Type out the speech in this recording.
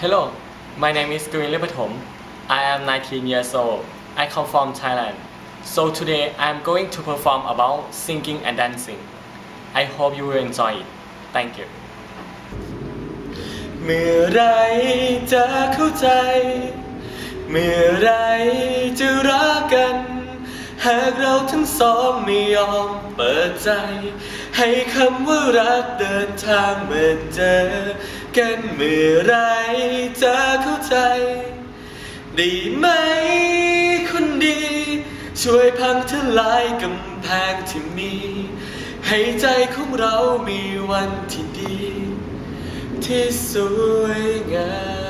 Hello, my name is Green Lipatom. I am 19 years old. I come from Thailand. So today I am going to perform about singing and dancing. I hope you will enjoy it. Thank you. เมื่อไรจะเข้าใจ เมื่อไรจะรักกัน หากเราทั้งสองไม่ยอมเปิดใจ ให้คำว่ารักเดินทางมาเจอ กันเมื่อไรจะเข้าใจ ดีไหมคนดี ช่วยพังทลายกำแพงที่มี ให้ใจของเรามีวันที่ดี ที่สวยงาม